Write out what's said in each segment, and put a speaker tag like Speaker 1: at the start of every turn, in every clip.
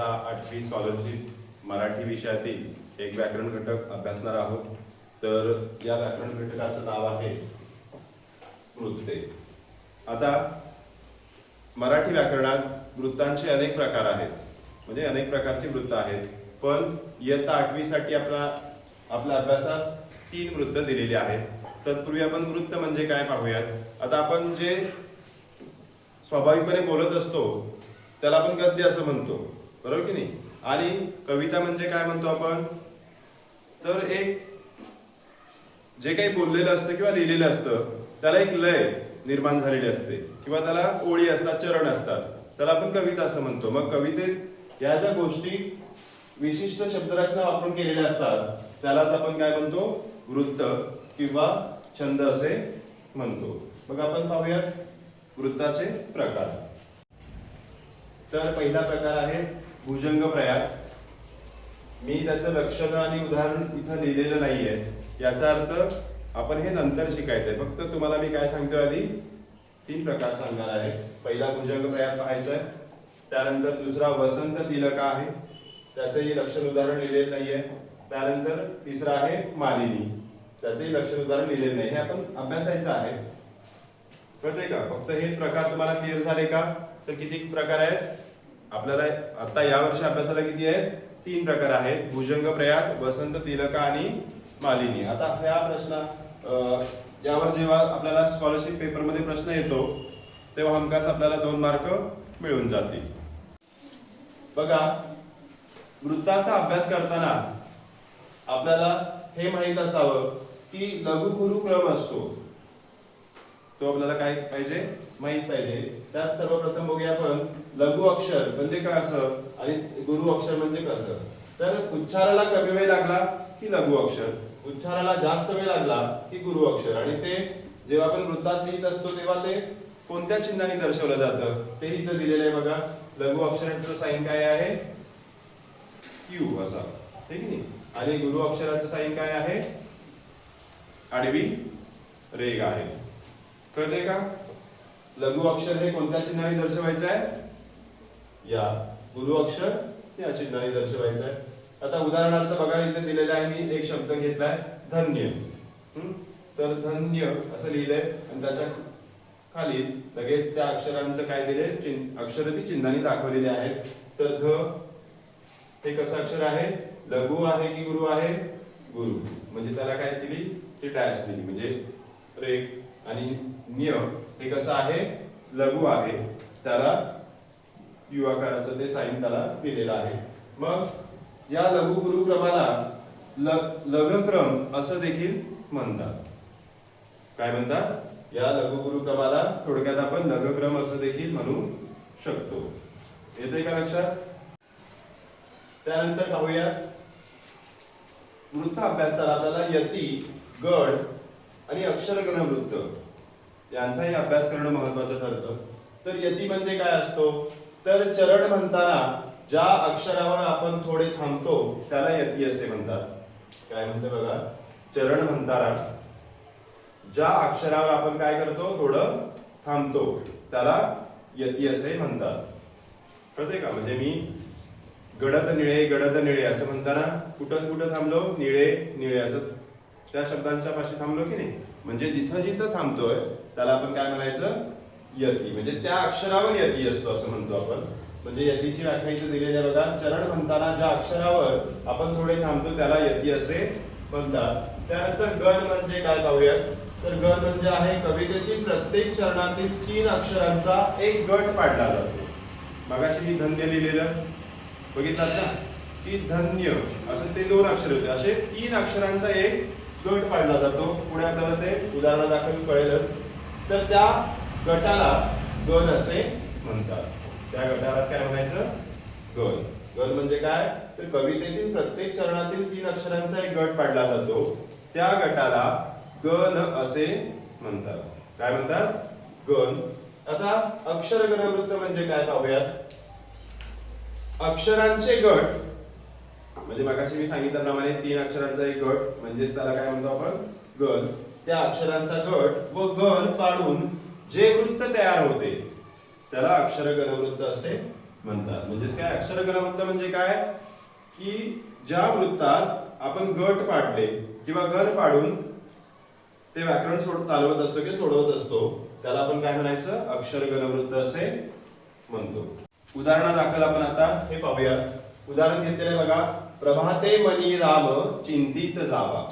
Speaker 1: इयत्ता आठवी स्कॉलरशिप मराठी विषयातील एक व्याकरण घटक अभ्यासणार आहोत. तर या व्याकरण घटकाचं नाव आहे वृत्ते. आता मराठी व्याकरणात वृत्तांचे अनेक प्रकार आहेत. म्हणजे अनेक प्रकारची वृत्त आहेत. पण इयत्ता आठवीसाठी आपला आपल्या अभ्यासात तीन वृत्त दिलेली आहेत. तत्पूर्वी आपण वृत्त म्हणजे काय पाहूयात? आता आपण जे स्वाभाविकपणे बोलत असतो त्याला आपण गद्य असं म्हणतो. बरोबर की नाही? आणि कविता म्हणजे काय म्हणतो आपण? तर एक जे काही बोललेलं असतं किंवा लिहिलेलं असतं त्याला एक लय निर्माण झालेली असते. किंवा त्याला ओळी असतात चरण असतात. त्याला आपण कविता असं म्हणतो. मग कवितेत या ज्या गोष्टी विशिष्ट शब्दरचना वापरून केलेल्या असतात त्यालाच आपण काय म्हणतो? वृत्त किंवा छंद असे म्हणतो. मग आपण पाहूयात वृत्ताचे प्रकार. तर पहिला प्रकार आहे भुजंग प्रयाग मी त्याचं लक्षणं आणि उदाहरण इथं लिहिलेलं नाही आहे याचा अर्थ आपण हे नंतर शिकायचं आहे फक्त तुम्हाला मी काय सांगतो आधी तीन प्रकार सांगणार आहे. पहिला भुजंग प्रयाग पाहायचा आहे. त्यानंतर दुसरा वसंत तिलका आहे. त्याचंही लक्षण उदाहरण लिहिलेलं नाही आहे त्यानंतर तिसरा आहे मालिनी. त्याचंही लक्षण उदाहरण लिहिलेलं नाही. हे आपण अभ्यासायचं आहे. कळतंय का? फक्त हे प्रकार तुम्हाला क्लिअर झाले का? तर किती प्रकार आहेत? आपल्याला आता या वर्षी अभ्यासाला किती आहेत? तीन प्रकार आहेत. भुजंग प्रयाग वसंत तिलका आणि मालिनी. आता ह्या प्रश्न यावर जेव्हा आपल्याला स्कॉलरशिप पेपरमध्ये प्रश्न येतो तेव्हा हमखास आपल्याला दोन मार्क मिळून जातील. बघा वृत्ताचा अभ्यास करताना आपल्याला हे माहीत असावं की लघुगुरु क्रम असतो. तो आपल्याला काय पाहिजे? माहीत पाहिजे. त्यात सर्वप्रथम बघूया आपण लघु अक्षर म्हणजे काय असं? आणि गुरु अक्षर म्हणजे कसं? तर उच्चाराला कमी वेळ लागला की लघु अक्षर. उच्चाराला जास्त वेळ लागला की गुरु अक्षर. आणि ते जेव्हा आपण वृत्तात लिहित असतो तेव्हा ते कोणत्या चिन्हाने दर्शवलं जातं? ते इथं दिलेलं आहे बघा. लघु अक्षराचं साईन काय आहे? क्यू असा. ठीक आहे? आणि गुरु अक्षराचं साईन काय आहे? आडवी रेग आहे. कळते का? लघु अक्षर हे कोणत्या चिन्हाने दर्शवायचं आहे? या गुरु अक्षर या चिन्हाने दर्शवायचं आहे. आता उदाहरणार्थ बघा इथे दिलेलं आहे मी एक शब्द घेतलाय धन्य. तर धन्य असं लिहिलंय आणि त्याच्या खालीच लगेच त्या अक्षरांचं काय दिले? अक्षर ती चिन्हाने दाखवलेली आहेत. तर ध हे कसं अक्षर आहे? लघु आहे की गुरु आहे? गुरु. म्हणजे त्याला काय दिली? ती डॅश दिली. म्हणजे रेख आणि निय हे कसं आहे? लघु आहे. त्याला यु आकाराचं ते साईन त्याला दिलेलं आहे. मग या लघु गुरु क्रमाला ल असं देखील म्हणतात. काय म्हणतात? या लघु क्रमाला थोडक्यात आपण लघुक्रम असं देखील म्हणू शकतो. येते का लक्षात? त्यानंतर पाहूया. वृत्त अभ्यासाला आपल्याला यती गड आणि अक्षरगण वृत्त. यांचाही अभ्यास करणं महत्वाचं ठरतं. तर यती म्हणजे काय असतो? तर चरण म्हणताना ज्या अक्षरावर आपण थोडे थांबतो त्याला यती असे म्हणतात. काय म्हणते बघा? चरण म्हणताना. ज्या अक्षरावर आपण काय करतो? थोडं थांबतो. त्याला यती असे म्हणतात. कळते का? म्हणजे मी गडद निळे गडद निळे असं म्हणताना कुठं कुठं थांबलो? निळे निळे असं. त्या शब्दांच्या पाशी थांबलो की नाही? म्हणजे जिथं जिथं थांबतोय त्याला आपण काय म्हणायचं? यती. म्हणजे त्या अक्षरावर यती असतो असं म्हणतो आपण. म्हणजे यतीची व्याख्या इथे दिलेली आहे बघा. चरण म्हणताना ज्या अक्षरावर आपण थोडे थांबतो त्याला यती असे म्हणतात. त्यानंतर गण म्हणजे काय पाहूयात? तर गण म्हणजे आहे कवितेतील प्रत्येक चरणातील तीन अक्षरांचा एक गट पाडला जातो. मगाशी मी धन्य लिहिलेलं. बघितलात ना? की धन्य. असं ते दोन अक्षर होते. असे तीन अक्षरांचा एक गट पाडला जातो. पुढे आपल्याला ते उदाहरण दाखवून कळेलच. तर त्या गटाला गण असे म्हणतात. त्या गटाला काय म्हणायचं? गण गण म्हणजे काय? तर कवितेतील प्रत्येक चरणातील तीन अक्षरांचा एक गट पाडला जातो. त्या गटाला गण असे म्हणतात. काय म्हणतात? गण आता अक्षर गणवृत्त म्हणजे काय पाहूयात? अक्षरांचे गट. म्हणजे मगाशी मी सांगितल्याप्रमाणे तीन अक्षरांचा एक गट. म्हणजेच त्याला काय म्हणतो आपण? गण त्या अक्षरांचा गट व गण पाडून जे वृत्त तयार होते त्याला अक्षरगणवृत्त असे म्हणतात. म्हणजेच काय? अक्षरगणवृत्त म्हणजे काय? की ज्या वृत्तात आपण गट पाडले किंवा गण पाडून ते व्याकरण सोड चालवत असतो किंवा सोडवत असतो त्याला आपण काय म्हणायचं? अक्षरगणवृत्त असे म्हणतो. उदाहरणादाखल आपण आता हे पाहूया. उदाहरण घेतलेलं बघा. प्रभाते मनी राम चिंतित जावा.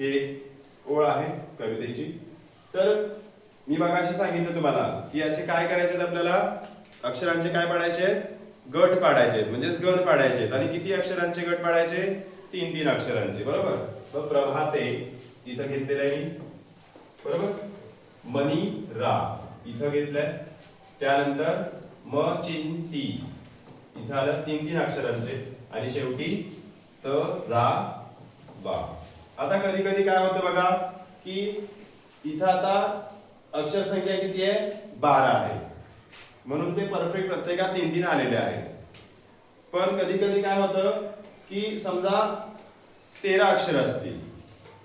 Speaker 1: हे ओळ आहे कवितेची. तर मी मगाशी सांगितलं तुम्हाला की याचे काय करायचे आहेत आपल्याला? अक्षरांचे काय पाडायचे आहेत? गट पाडायचे आहेत. म्हणजेच गण पाडायचे आहेत. आणि किती अक्षरांचे गट पाडायचे? तीन तीन अक्षरांचे. बरोबर? सो प्रभाते इथं घेतलेलं आहे मी. बरोबर? मनी रा. इथं घेतलंय. त्यानंतर म चिन ती. इथं आलं तीन तीन अक्षरांचे. आणि शेवटी त जा बा. आता कधी कधी काय होतं बघा की इथं आता अक्षर संख्या किती आहे? बारा आहे. म्हणून ते परफेक्ट प्रत्येकात तीन तीन आलेले आहेत. पण कधी कधी काय होतं की समजा तेरा अक्षर असतील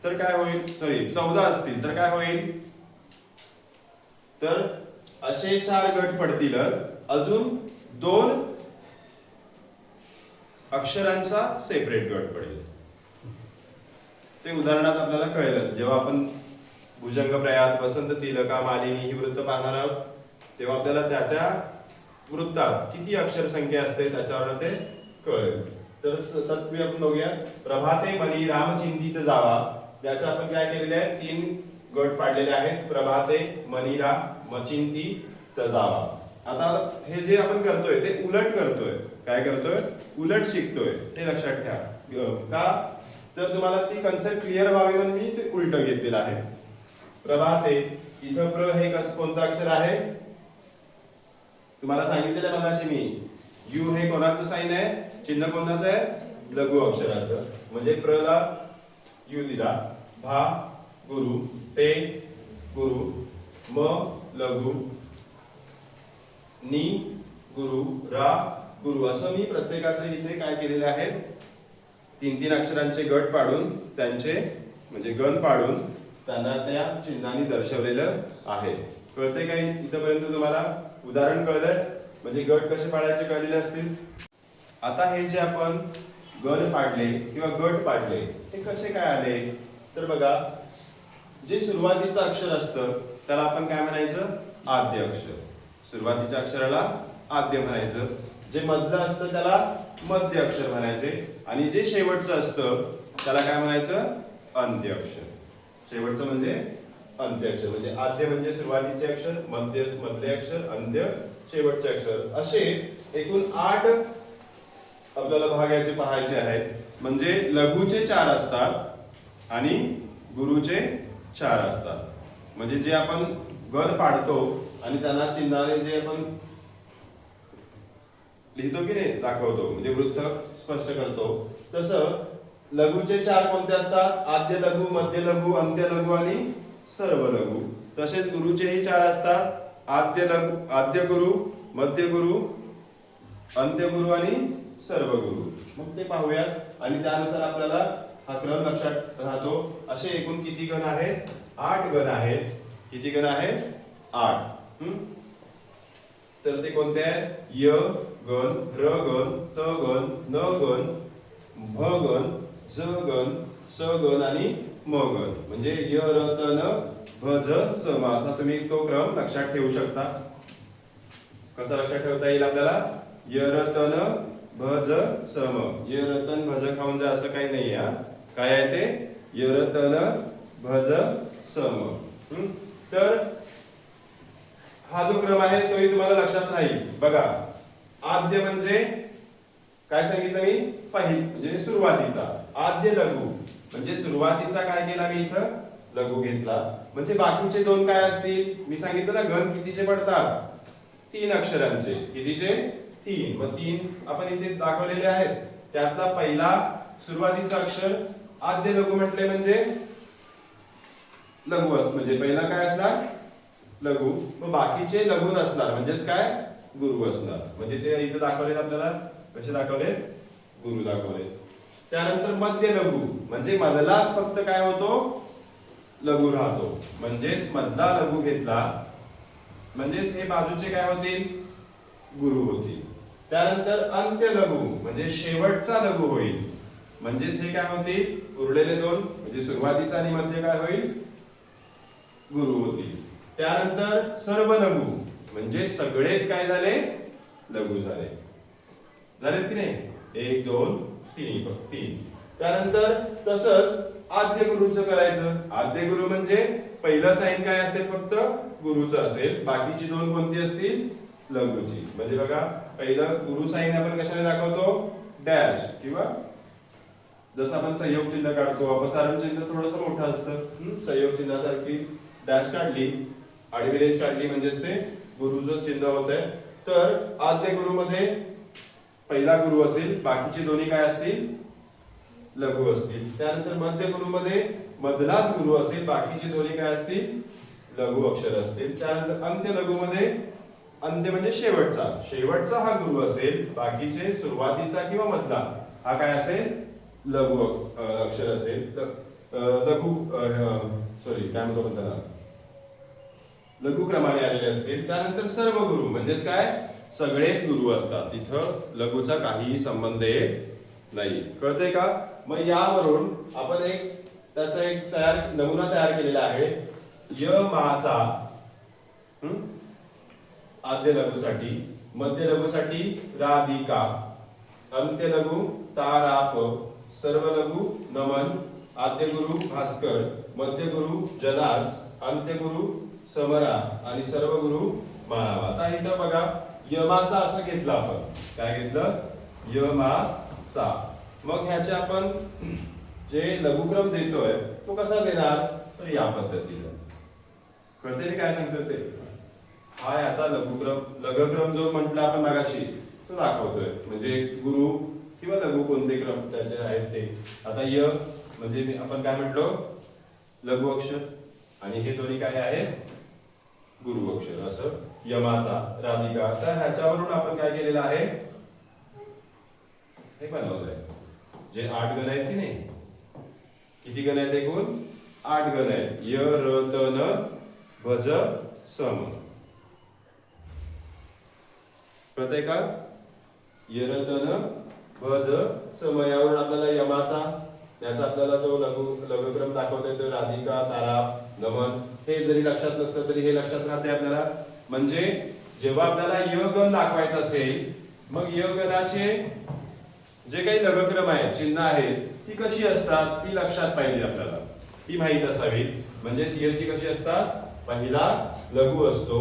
Speaker 1: तर काय होईल? सॉरी चौदा असतील तर काय होईल? तर असे चार गट पडतील. अजून दोन अक्षरांचा सेपरेट गट पडेल. ते उदाहरणात आपल्याला कळेल जेव्हा आपण भुजंग प्रयात वसंत तिलका मालिनी ही वृत्त पाहणार आहोत. तेव्हा आपल्याला त्या त्या वृत्तात किती अक्षर संख्या असते त्याच्यावर ते कळेल. तर स- तत्पूर्वी आपण बघूया. प्रभाते मनी राम चिंतित जावा. याचे आपण काय केलेले आहे तीन गट पाडलेले आहेत. प्रभाते मनीरा मचिंती तजावा आता हे जे आपण करतोय ते उलट करतोय. काय करतोय? उलट शिकतोय. हे लक्षात ठेवा. का? तर तुम्हाला ती कन्सेप्ट क्लिअर व्हावी म्हणून मी ते उलट घेतलेलं आहे. प्रभाते इथं प्र हे कस कोणतं अक्षर आहे? तुम्हाला सांगितलेलं मनाशी मगाशी मी. यू हे कोणाचं साईन आहे? चिन्ह कोणाचं आहे? लघु अक्षराचं. म्हणजे प्र ला यू दिला. भा गुरु. ते गुरु. म लघु. नी गुरु. रा गुरु. असं मी प्रत्येकाचे इथे काय केलेले आहेत? तीन तीन अक्षरांचे गट पाडून त्यांचे म्हणजे गण पाडून त्यांना त्या चिन्हाने दर्शवलेलं आहे. कळते काही इथपर्यंत तुम्हाला? उदाहरण कळलंय? म्हणजे गट कसे पाडायचे कळलेले असतील? आता हे जे आपण गण पाडले किंवा गट पाडले हे कसे काय आले? तर बघा जे सुरुवातीचं अक्षर असतं त्याला आपण काय म्हणायचं? आद्य अक्षर. सुरुवातीच्या अक्षराला आद्य म्हणायचं. जे मधलं असतं त्याला मध्य अक्षर म्हणायचे. आणि जे शेवटचं असतं त्याला काय म्हणायचं? अंत्य अक्षर. शेवटचं म्हणजे अंत्य अक्षर म्हणजे आद्य म्हणजे सुरुवातीचे अक्षर मध्य मधले अक्षर अंत्य शेवटचे अक्षर. असे एकूण आठ आपल्याला भाग याचे पाहायचे आहेत. म्हणजे लघुचे चार असतात आणि गुरुचे चार असतात. म्हणजे जे आपण गण पाडतो आणि त्यांना चिन्हाने जे आपण लिहितो की नाही दाखवतो. म्हणजे वृत्त स्पष्ट करतो. तसं लघुचे चार कोणते असतात? आद्य लघु मध्य लघु अंत्य लघु आणि सर्व लघु. तसेच गुरुचेही चार असतात. आद्य लघु आद्य गुरु मध्य गुरु अंत्य गुरु आणि सर्व गुरु. मग ते पाहूयात. आणि त्यानुसार आपल्याला हा क्रम लक्षात राहतो. असे एकूण किती गण आहेत? आठ गण आहेत. किती गण आहेत? आठ. तर ते कोणते आहेत? य गण र गण त गण न गण भ गण ज गण स गण आणि मगन. म्हणजे य रतन भज सम असा तुम्ही तो क्रम लक्षात ठेवू शकता. कसा लक्षात ठेवता येईल आपल्याला? य रतन भज सम य रतन भज खाऊन जा असं काही नाही हा. काय आहे ते? य रतन भज सम तर हा जो क्रम आहे तोही तुम्हाला लक्षात राहील. बघा आद्य म्हणजे काय सांगितलं मी? पहिल म्हणजे सुरुवातीचा. आद्य लघु. म्हणजे सुरुवातीचा काय केला मी इथं? लघु घेतला. म्हणजे बाकीचे दोन काय असतील? मी सांगितलं ना घन कितीचे पडतात? तीन अक्षरांचे. कितीचे? तीन. मग तीन आपण इथे दाखवलेले आहेत. त्यातला पहिला सुरुवातीचा अक्षर आद्य लघु म्हटले म्हणजे लघु अस म्हणजे पहिला काय असणार? लघु. मग बाकीचे लघु नसणार. म्हणजेच काय? गुरु असणार. म्हणजे ते इथं दाखवले आपल्याला? कसे दाखवले गुरु दाखवले त्यानंतर मध्य लघु. म्हणजे मधलाच फक्त काय होतो? लघु राहतो. म्हणजेच मधला लघु घेतला म्हणजेच हे बाजूचे काय होतील? गुरु होतील. त्यानंतर अंत्य लघु म्हणजे शेवटचा लघु होईल. म्हणजेच हे काय होतील? उरलेले दोन म्हणजे सुरुवातीचा आणि मध्य काय होईल? गुरु होतील. त्यानंतर सर्व लघु म्हणजे सगळेच काय झाले? लघु झाले. झालेत की नाही? एक दोन तीन तीन त्यानंतर तसंच आद्य गुरुचं करायचं. आद्य गुरु म्हणजे पहिलं साईन काय असेल फक्त? गुरुचं असेल. बाकीची दोन कोणती असतील? लघुची. म्हणजे बघा पहिलं गुरु साईन आपण कशाने दाखवतो? डॅश किंवा जसं आपण संयोग चिन्ह काढतो अपसारण चिन्ह थोडस मोठं असतं. संयोग चिन्हासारखी डॅश काढली आडवी रेष काढली म्हणजेच ते गुरुचं चिन्ह होत आहे तर आद्य गुरुमध्ये पहिला गुरु असेल बाकीचे दोन्ही काय असतील? लघु असतील. त्यानंतर मध्य गुरुमध्ये मधलाच गुरु असेल बाकीचे दोन्ही काय असतील? लघु अक्षर असतील. त्यानंतर अंत्य लघुमध्ये अंत्य म्हणजे शेवटचा. शेवटचा हा गुरु असेल बाकीचे सुरुवातीचा किंवा मधला हा काय असेल? लघु अक्षर असेल. लघु सॉरी काय म्हणतो त्याला? लघु क्रमाने आलेले असतील. त्यानंतर सर्व गुरु म्हणजेच काय? सगळेच गुरु असतात. तिथं लघुचा काहीही संबंध येत नाही. कळतंय का? मग यावरून आपण एक त्याचा एक तयार नमुना तयार केलेला आहे. य माचा आद्य लघुसाठी. मध्य लघुसाठी राधिका. अंत्य लघु ताराप. सर्व लघु नमन. आद्य गुरु भास्कर. मध्य गुरु जनास. अंत्य गुरु समरा. आणि सर्व गुरु मानावा. आता इथं बघा. यमाचा असं घेतलं आपण. काय घेतलं? यमाचा. मग ह्याचे आपण जे लघुक्रम देतोय तो कसा देणार? तर या पद्धतीला कळते मी काय सांगतो ते? हा याचा लघुक्रम लघुक्रम जो म्हटला आपण मागाशी तो दाखवतोय. म्हणजे गुरु किंवा लघु कोणते क्रम त्याचे आहेत ते. आता य म्हणजे आपण काय म्हटलो? लघु अक्षर. आणि हे दोन्ही काय आहेत गुरु अक्षर असं. यमाचा राधिका. तर ह्याच्यावरून आपण काय केलेलं आहे? हे आहे. जे आठ गण आहेत की नाही? किती गण आहेत एकूण? आठ गण आहेत. य र त न भज सम कळतंय का? यरतन भज सम यावरून आपल्याला यमाचा त्याचा आपल्याला तो लघु लघुक्रम दाखवतोय तो राधिका तारा नमन हे जरी लक्षात नसलं तरी हे लक्षात राहते आपल्याला. म्हणजे जेव्हा आपल्याला य दाखवायचं असेल मग य जे काही लघक्रम आहेत चिन्ह आहेत ती कशी असतात ती लक्षात पाहिजे आपल्याला. ती माहीत असावी. म्हणजे यची कशी असतात? पहिला लघु असतो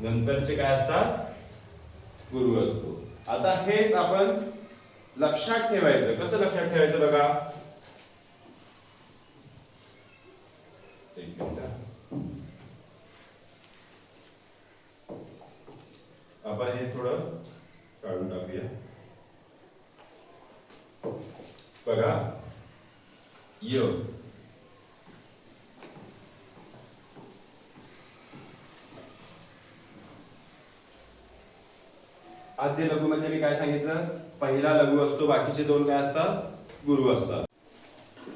Speaker 1: नंतरचे काय असतात? गुरु असतो. आता हेच आपण लक्षात ठेवायचं. कसं लक्षात ठेवायचं बघा एक मिनिट आपण हे थोडं काढून टाकूया. बघा. य. आद्य लघु म्हणजे मी काय सांगितलं? पहिला लघु असतो बाकीचे दोन काय असतात? गुरु असतात.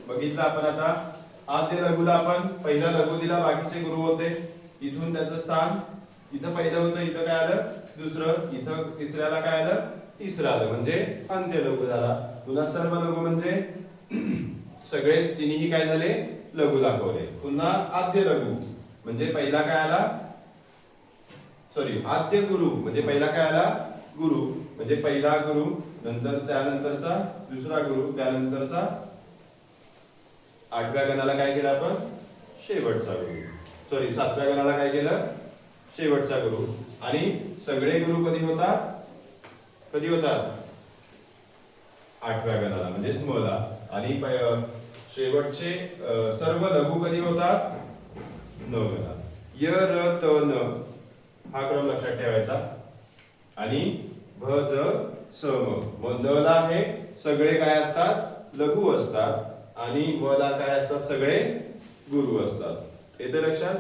Speaker 1: बघितलं आपण आता? आद्य लघुला आपण पहिला लघु दिला बाकीचे गुरु होते. इथून त्याचं स्थान इथं पहिलं होतं इथं काय आलं? दुसरं इथं तिसऱ्याला काय आलं? तिसरं आलं. म्हणजे अंत्य लघु झाला. पुन्हा सर्व लघु म्हणजे? सगळे तिन्ही काय झाले? लघु दाखवले. पुन्हा आद्य लघु. म्हणजे पहिला काय आला? सॉरी आद्य गुरु. म्हणजे पहिला काय आला? गुरु. म्हणजे पहिला गुरु नंतर त्यानंतरचा दुसरा गुरु त्यानंतरचा आठव्या गणाला काय केलं आपण? शेवटचा गुरु. सॉरी सातव्या गणाला काय केलं? शेवटचा गुरु. आणि सगळे गुरु कधी होतात? कधी होतात? आठव्या गणाला म्हणजे स्मला आणि शेवटचे सर्व लघु कधी होतात? न गणात य र त न. हा क्रम लक्षात ठेवायचा. आणि भ ज स म. मग न ला हे सगळे काय असतात? लघु असतात. आणि म ला काय असतात? सगळे गुरु असतात. येते लक्षात?